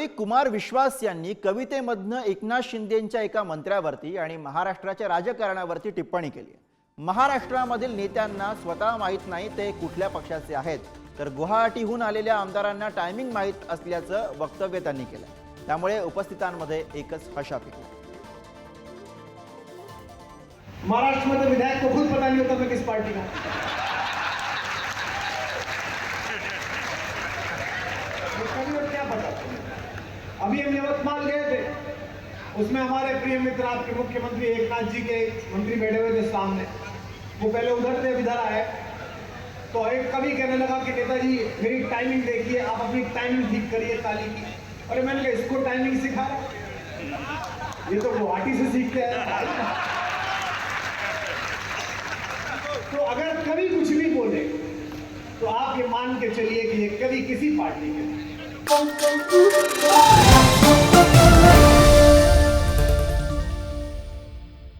कवी कुमार विश्वास यांनी कवितेमधनं एकनाथ शिंदेंच्या एका मंत्र्यावरती आणि महाराष्ट्राच्या राजकारणावरती टिप्पणी केली. महाराष्ट्रामधील नेत्यांना स्वतः माहीत नाही ते कुठल्या पक्षाचे आहेत तर गुवाहाटीहून आलेल्या आमदारांना टायमिंग माहीत असल्याचं वक्तव्य त्यांनी केलं त्यामुळे उपस्थितांमध्ये एकच हशा पिकली महाराष्ट्र में तो विधायक को खुद पता नहीं होता मैं किस पार्टी का? अभी हम यवतमाल गए थे। उसमें हमारे प्रिय मित्र, आपके मुख्यमंत्री एकनाथ जी के मंत्री बैठे हुए थे सामने। वो पहले उधर थे इधर आए तो एक कभी कहने लगा कि नेताजी, मेरी टाइमिंग देखिए, आप अपनी टाइमिंग ठीक करिए ताली की। अरे मैंने कहा, इसको टाइमिंग सिखा ये तो गुवाहाटी से सीखते हैं। तो अगर कभी कुछ भी बोले तो आप ये मान के चलिए कि ये कभी किसी पार्टी के।